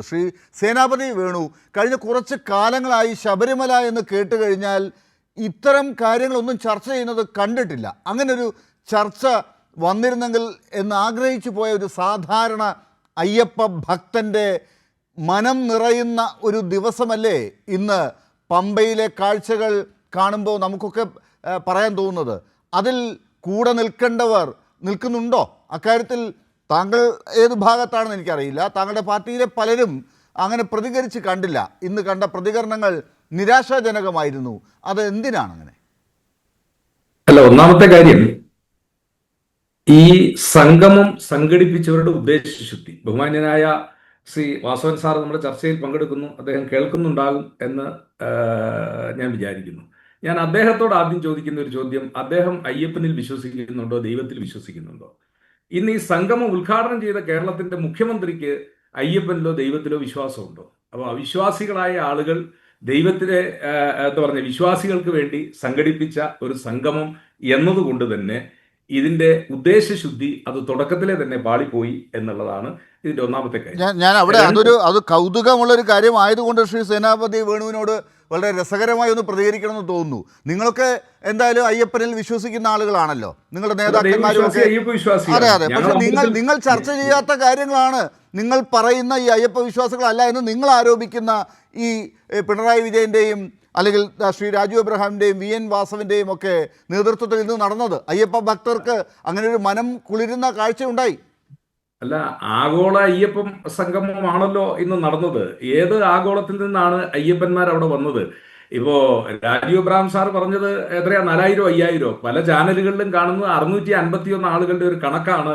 ശ്രീ സേനാപതി വേണു. കഴിഞ്ഞ കുറച്ച് കാലങ്ങളായി ശബരിമല എന്ന് കേട്ട് കഴിഞ്ഞാൽ ഇത്തരം കാര്യങ്ങളൊന്നും ചർച്ച ചെയ്യുന്നത് കണ്ടിട്ടില്ല. അങ്ങനൊരു ചർച്ച വന്നിരുന്നെങ്കിൽ എന്ന് ആഗ്രഹിച്ചു പോയ ഒരു സാധാരണ അയ്യപ്പ ഭക്തന്റെ മനം നിറയുന്ന ഒരു ദിവസമല്ലേ ഇന്ന് പമ്പയിലെ കാഴ്ചകൾ കാണുമ്പോൾ നമുക്കൊക്കെ പറയാൻ തോന്നുന്നത്. അതിൽ കൂടെ നിൽക്കേണ്ടവർ നിൽക്കുന്നുണ്ടോ? അക്കാര്യത്തിൽ താങ്കൾ ഏത് ഭാഗത്താണെന്ന് എനിക്കറിയില്ല. താങ്കളുടെ പാർട്ടിയിലെ പലരും അങ്ങനെ പ്രതികരിച്ച് കണ്ടില്ല. ഇന്ന് കണ്ട പ്രതികരണങ്ങൾ നിരാശാജനകമായിരുന്നു. അത് എന്തിനാണ് അങ്ങനെ അല്ല ഒന്നാമത്തെ കാര്യം ഈ സംഗമം സംഘടിപ്പിച്ചവരുടെ ഉദ്ദേശശുദ്ധി ബഹുമാന്യനായ ശ്രീ വാസവൻ സാർ നമ്മുടെ ചർച്ചയിൽ പങ്കെടുക്കുന്നു. അദ്ദേഹം കേൾക്കുന്നുണ്ടാകും എന്ന് ഞാൻ വിചാരിക്കുന്നു. ഞാൻ അദ്ദേഹത്തോട് ആദ്യം ചോദിക്കുന്ന ഒരു ചോദ്യം അദ്ദേഹം അയ്യപ്പനിൽ വിശ്വസിക്കുന്നുണ്ടോ ദൈവത്തിൽ വിശ്വസിക്കുന്നുണ്ടോ? ഇന്ന് ഈ സംഗമം ഉദ്ഘാടനം ചെയ്ത കേരളത്തിന്റെ മുഖ്യമന്ത്രിക്ക് അയ്യപ്പനിലോ ദൈവത്തിലോ വിശ്വാസമുണ്ടോ? അപ്പോൾ അവിശ്വാസികളായ ആളുകൾ ദൈവത്തിലെ എന്താ പറഞ്ഞ വിശ്വാസികൾക്ക് വേണ്ടി സംഘടിപ്പിച്ച ഒരു സംഗമം എന്നതുകൊണ്ട് തന്നെ ഇതിന്റെ ഉദ്ദേശശുദ്ധി അത് തുടക്കത്തിലെ തന്നെ പാളിപ്പോയി എന്നുള്ളതാണ് ഇതിന്റെ ഒന്നാമത്തെ കാര്യം. ഞാൻ അവിടെ അതൊരു അത് കൗതുകമുള്ള ഒരു കാര്യം കാര്യമായതുകൊണ്ട് ശ്രീ സേനാപതി വേണുവിനോട് വളരെ രസകരമായി ഒന്ന് പ്രതികരിക്കണമെന്ന് തോന്നുന്നു. നിങ്ങളൊക്കെ എന്തായാലും അയ്യപ്പനിൽ വിശ്വസിക്കുന്ന ആളുകളാണല്ലോ. നിങ്ങളുടെ നേതാക്കന്മാരും ഒക്കെ അതെ അതെ. പക്ഷെ നിങ്ങൾ നിങ്ങൾ ചർച്ച ചെയ്യാത്ത കാര്യങ്ങളാണ് നിങ്ങൾ പറയുന്ന ഈ അയ്യപ്പ വിശ്വാസികളല്ല എന്ന് നിങ്ങൾ ആരോപിക്കുന്ന ഈ പിണറായി വിജയന്റെയും അല്ലെങ്കിൽ ശ്രീ രാജു അബ്രഹാമിന്റെയും വി എൻ വാസവിന്റെയും ഒക്കെ നേതൃത്വത്തിൽ ഇന്ന് നടന്നത്. അയ്യപ്പ ഭക്തർക്ക് അങ്ങനെ ഒരു മനം കുളിരുന്ന കാഴ്ചയുണ്ടായി. അല്ല ആഗോള അയ്യപ്പം സംഗമമാണല്ലോ ഇന്ന് നടന്നത്. ഏത് ആഗോളത്തിൽ നിന്നാണ് അയ്യപ്പന്മാർ അവിടെ വന്നത്? ഇപ്പോ രാജീവ് ഇബ്രാഹിം സാർ പറഞ്ഞത് എത്രയാ? നാലായിരോ അയ്യായിരോ. പല ചാനലുകളിലും കാണുന്നത് അറുന്നൂറ്റി അൻപത്തി ഒന്ന് ആളുകളുടെ ഒരു കണക്കാണ്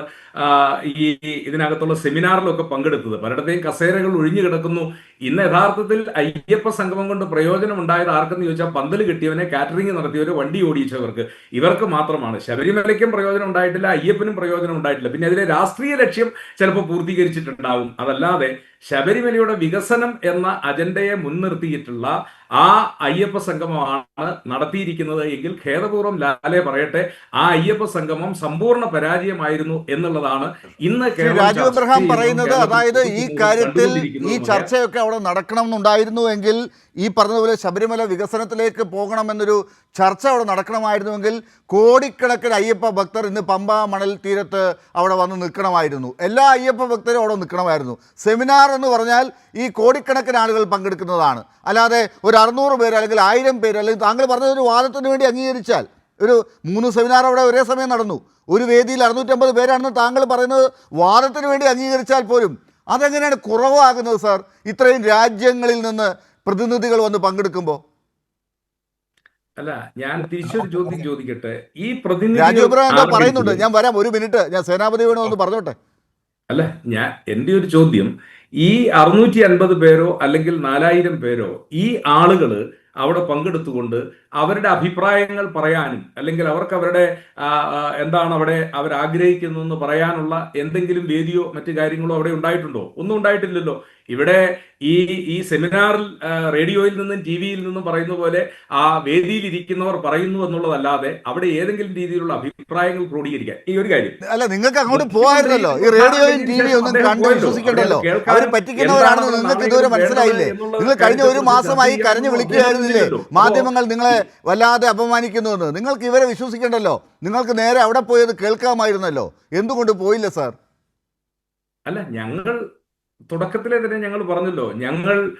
ഈ ഇതിനകത്തുള്ള സെമിനാറിലൊക്കെ പങ്കെടുത്തത്. പലയിടത്തെയും കസേരകൾ ഒഴിഞ്ഞു കിടക്കുന്നു. ഇന്ന് യഥാർത്ഥത്തിൽ അയ്യപ്പ സംഗമം കൊണ്ട് പ്രയോജനം ഉണ്ടായത് ആർക്കെന്ന് ചോദിച്ചാൽ പന്തൽ കിട്ടിയവനെ കാറ്ററിംഗ് നടത്തിയവര് വണ്ടി ഓടിച്ചവർക്ക് ഇവർക്ക് മാത്രമാണ്. ശബരിമലയ്ക്കും പ്രയോജനം ഉണ്ടായിട്ടില്ല അയ്യപ്പനും പ്രയോജനം ഉണ്ടായിട്ടില്ല. പിന്നെ അതിലെ രാഷ്ട്രീയ ലക്ഷ്യം ചിലപ്പോൾ പൂർത്തീകരിച്ചിട്ടുണ്ടാവും. അതല്ലാതെ ശബരിമലയുടെ വികസനം എന്ന അജണ്ടയെ മുൻനിർത്തിയിട്ടുള്ള ആ അയ്യപ്പ സംഗമമാണ് നടത്തിയിരിക്കുന്നത് എങ്കിൽ ഖേദപൂർവം ലാലെ പറയട്ടെ ആ അയ്യപ്പ സംഗമം സമ്പൂർണ പരാജയമായിരുന്നു എന്നുള്ളതാണ് ഇന്ന് രാജു എബ്രഹാം പറയുന്നത് അതായത് ഈ കാര്യത്തിൽ ഈ ചർച്ചയൊക്കെ അവിടെ നടക്കണം എന്നുണ്ടായിരുന്നുവെങ്കിൽ ഈ പറഞ്ഞതുപോലെ ശബരിമല വികസനത്തിലേക്ക് പോകണമെന്നൊരു ചർച്ച അവിടെ നടക്കണമായിരുന്നുവെങ്കിൽ കോടിക്കണക്കിന് അയ്യപ്പ ഭക്തർ ഇന്ന് പമ്പ മണൽ തീരത്ത് അവിടെ വന്ന് നിൽക്കണമായിരുന്നു. എല്ലാ അയ്യപ്പ ഭക്തരും അവിടെ നിൽക്കണമായിരുന്നു. സെമിനാർ എന്ന് പറഞ്ഞാൽ ഈ കോടിക്കണക്കിന് ആളുകൾ പങ്കെടുക്കുന്നതാണ്. അല്ലാതെ ഒരു അറുന്നൂറ് പേര് അല്ലെങ്കിൽ ആയിരം പേര് അല്ലെങ്കിൽ താങ്കൾ പറഞ്ഞ ഒരു വാദത്തിന് വേണ്ടി അംഗീകരിച്ചാൽ ഒരു മൂന്ന് സെമിനാർ അവിടെ ഒരേ സമയം നടന്നു. ഒരു വേദിയിൽ അറുന്നൂറ്റമ്പത് പേരാണെന്ന് താങ്കൾ പറയുന്നത് വാദത്തിന് വേണ്ടി അംഗീകരിച്ചാൽ പോലും അതെങ്ങനെയാണ് കുറവാകുന്നത് സാർ? ഇത്രയും രാജ്യങ്ങളിൽ നിന്ന് പ്രതിനിധികൾ വന്ന് പങ്കെടുക്കുമ്പോൾ. അല്ല ഞാൻ തിരിച്ചൊരു ചോദ്യം ചോദിക്കട്ടെ. ഈ പ്രതിനിധി പറയുന്നുണ്ട്. ഞാൻ വരാം. ഒരു മിനിറ്റ്. ഞാൻ സേനാപതി വേണോ എന്ന് പറഞ്ഞോട്ടെ. അല്ല? ഞാൻ എന്റെ ഒരു ചോദ്യം ഈ അറുന്നൂറ്റി അൻപത് പേരോ അല്ലെങ്കിൽ നാലായിരം പേരോ ഈ ആളുകൾ അവിടെ പങ്കെടുത്തുകൊണ്ട് അവരുടെ അഭിപ്രായങ്ങൾ പറയാനും അല്ലെങ്കിൽ അവർക്ക് അവരുടെ എന്താണ് അവിടെ അവർ ആഗ്രഹിക്കുന്നതെന്ന് പറയാനുള്ള എന്തെങ്കിലും വേദിയോ മറ്റു കാര്യങ്ങളോ അവിടെ ഉണ്ടായിട്ടുണ്ടോ? ഒന്നും ഉണ്ടായിട്ടില്ലല്ലോ. ഇവിടെ ഈ ഈ സെമിനാറിൽ റേഡിയോയിൽ നിന്നും ടി വിയിൽ നിന്നും പറയുന്ന പോലെ ആ വേദിയിൽ ഇരിക്കുന്നവർ പറയുന്നു എന്നുള്ളതല്ലാതെ അവിടെ ഏതെങ്കിലും രീതിയിലുള്ള അഭിപ്രായങ്ങൾ ക്രോഡീകരിക്കാൻ. ഈ ഒരു കാര്യം. അല്ല നിങ്ങൾക്ക് അങ്ങോട്ട് പോകാറില്ലല്ലോ ഈ റേഡിയോയും ടി വിയും ഒന്നും കണ്ടു വിശ്വസിക്കണ്ടല്ലോ. അവർ പറ്റിക്കുന്നവരാണെന്ന് നിങ്ങൾക്ക് ഇതുവരെ മനസ്സിലായില്ലേ? നിങ്ങൾ കഴിഞ്ഞ ഒരു മാസമായി കരഞ്ഞു വിളിക്കുകയായിരുന്നില്ലേ? മാധ്യമങ്ങൾ നിങ്ങളെ വല്ലാതെ അപമാനിക്കുന്നുവെന്ന്. നിങ്ങൾക്ക് ഇവരെ വിശ്വസിക്കണ്ടല്ലോ. നിങ്ങൾക്ക് നേരെ അവിടെ പോയത് കേൾക്കാമായിരുന്നല്ലോ. എന്തുകൊണ്ട് പോയില്ല സാർ? അല്ല ഞങ്ങൾ തുടക്കത്തിലെ തന്നെ ഞങ്ങൾ പറഞ്ഞല്ലോ. ഞങ്ങൾ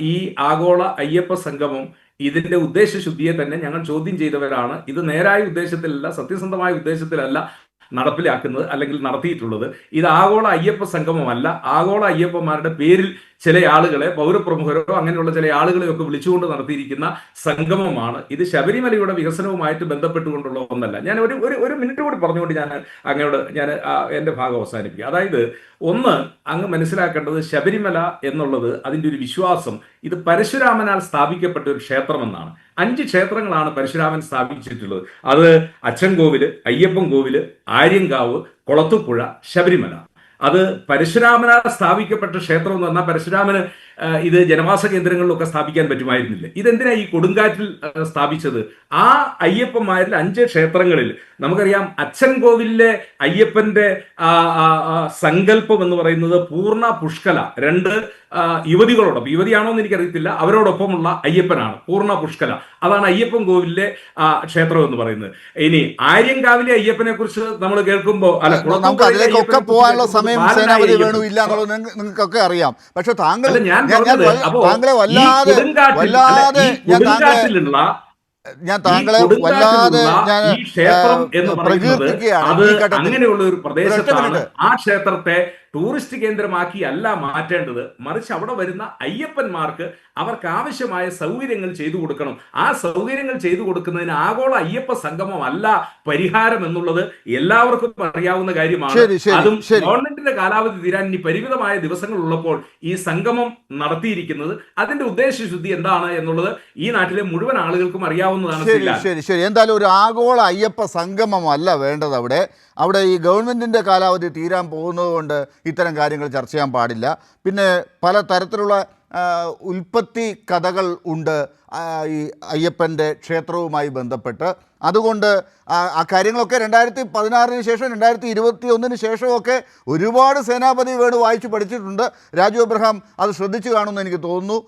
ഈ ആഗോള അയ്യപ്പ സംഗമം ഇതിന്റെ ഉദ്ദേശശുദ്ധിയെ തന്നെ ഞങ്ങൾ ചോദ്യം ചെയ്തവരാണ്. ഇത് നേരായ ഉദ്ദേശത്തിലല്ല സത്യസന്ധമായ ഉദ്ദേശത്തിലല്ല നടപ്പിലാക്കുന്നത് അല്ലെങ്കിൽ നടത്തിയിട്ടുള്ളത്. ഇത് ആഗോള അയ്യപ്പ സംഗമമല്ല. ആഗോള അയ്യപ്പന്മാരുടെ പേരിൽ ചില ആളുകളെ പൗരപ്രമുഖരോ അങ്ങനെയുള്ള ചില ആളുകളെയൊക്കെ വിളിച്ചുകൊണ്ട് നടത്തിയിരിക്കുന്ന സംഗമമാണ്. ഇത് ശബരിമലയുടെ വികസനവുമായിട്ട് ബന്ധപ്പെട്ടുകൊണ്ടുള്ള ഒന്നല്ല. ഞാൻ ഒരു ഒരു ഒരു മിനിറ്റ് കൂടി പറഞ്ഞുകൊണ്ട് ഞാൻ അങ്ങോട്ട് ഞാൻ എന്റെ ഭാഗം അവസാനിപ്പിക്കുക അതായത് ഒന്ന് അങ്ങ് മനസ്സിലാക്കേണ്ടത് ശബരിമല എന്നുള്ളത് അതിന്റെ ഒരു വിശ്വാസം. ഇത് പരശുരാമനാൽ സ്ഥാപിക്കപ്പെട്ട ഒരു ക്ഷേത്രമെന്നാണ്. അഞ്ച് ക്ഷേത്രങ്ങളാണ് പരശുരാമൻ സ്ഥാപിച്ചിട്ടുള്ളത്. അത് അച്ചൻകോവിൽ അയ്യപ്പൻ കോവിൽ ആര്യങ്കാവ് കൊളത്തുപുഴ ശബരിമല. അത് പരശുരാമനാൽ സ്ഥാപിക്കപ്പെട്ട ക്ഷേത്രം എന്ന് പറഞ്ഞാൽ പരശുരാമന് ഇത് ജനവാസ കേന്ദ്രങ്ങളിലൊക്കെ സ്ഥാപിക്കാൻ പറ്റുമായിരുന്നില്ല. ഇതെന്തിനാ ഈ കൊടുങ്കാറ്റിൽ സ്ഥാപിച്ചത്? ആ അയ്യപ്പന്മാരിൽ അഞ്ച് ക്ഷേത്രങ്ങളിൽ നമുക്കറിയാം അച്ഛൻ കോവിലിലെ അയ്യപ്പന്റെ സങ്കല്പം എന്ന് പറയുന്നത് പൂർണ പുഷ്കല. രണ്ട് യുവതികളോടൊപ്പം യുവതിയാണോ എന്ന് എനിക്കറിയത്തില്ല അവരോടൊപ്പമുള്ള അയ്യപ്പനാണ് പൂർണ പുഷ്കല. അതാണ് അയ്യപ്പൻ കോവിലിലെ ക്ഷേത്രം എന്ന് പറയുന്നത്. ഇനി ആര്യങ്കാവിലെ അയ്യപ്പനെ കുറിച്ച് നമ്മൾ കേൾക്കുമ്പോൾ അല്ല നമുക്ക് അതിലേക്കൊക്കെ പോകാനുള്ള കുറിച്ച് സമയം സേനാപതി. വേണു ഇല്ല എന്നുള്ളത് നിങ്ങൾക്കൊക്കെ അറിയാം. പക്ഷെ താങ്കൾ താങ്കളെ വല്ലാതെ വല്ലാതെ ഞാൻ താങ്കളെ ഞാൻ താങ്കളെ വല്ലാതെ ഞാൻ പ്രകീർത്തിക്കുകയാണ് ഈ ഘട്ടത്തിൽ. അങ്ങനെയുള്ള ഒരു പ്രദേശത്താണ്. ആ ക്ഷേത്രത്തെ ടൂറിസ്റ്റ് കേന്ദ്രമാക്കി അല്ല മാറ്റേണ്ടത്. മറിച്ച് അവിടെ വരുന്ന അയ്യപ്പന്മാർക്ക് അവർക്ക് ആവശ്യമായ സൗകര്യങ്ങൾ ചെയ്തു കൊടുക്കണം. ആ സൗകര്യങ്ങൾ ചെയ്തു കൊടുക്കുന്നതിന് ആഗോള അയ്യപ്പ സംഗമം അല്ല പരിഹാരം എന്നുള്ളത് എല്ലാവർക്കും അറിയാവുന്ന കാര്യമാണ്. അതും ഗവൺമെന്റിന്റെ കാലാവധി തീരാൻ ഇനി പരിമിതമായ ദിവസങ്ങൾ ഉള്ളപ്പോൾ ഈ സംഗമം നടത്തിയിരിക്കുന്നത് അതിന്റെ ഉദ്ദേശശുദ്ധി എന്താണ് എന്നുള്ളത് ഈ നാട്ടിലെ മുഴുവൻ ആളുകൾക്കും അറിയാവുന്നതാണ് ശരി ശരി ശരി. എന്തായാലും ഒരു ആഗോള അയ്യപ്പ സംഗമമല്ല വേണ്ടത് അവിടെ. അവിടെ ഈ ഗവൺമെന്റിന്റെ കാലാവധി തീരാൻ പോകുന്നത് കൊണ്ട് ഇത്തരം കാര്യങ്ങൾ ചർച്ച ചെയ്യാൻ പാടില്ല. പിന്നെ പല തരത്തിലുള്ള ഉൽപ്പത്തി കഥകൾ ഉണ്ട് ഈ അയ്യപ്പന്റെ ക്ഷേത്രവുമായി ബന്ധപ്പെട്ട്. അതുകൊണ്ട് ആ കാര്യങ്ങളൊക്കെ രണ്ടായിരത്തി പതിനാറിന് ശേഷം രണ്ടായിരത്തി ഇരുപത്തി ഒന്നിന് ശേഷമൊക്കെ ഒരുപാട് സേനാപതി വേണു വായിച്ചു പഠിച്ചിട്ടുണ്ട്. രാജു അബ്രഹാം അത് ശ്രദ്ധിച്ചു കാണുമെന്ന് എനിക്ക് തോന്നുന്നു.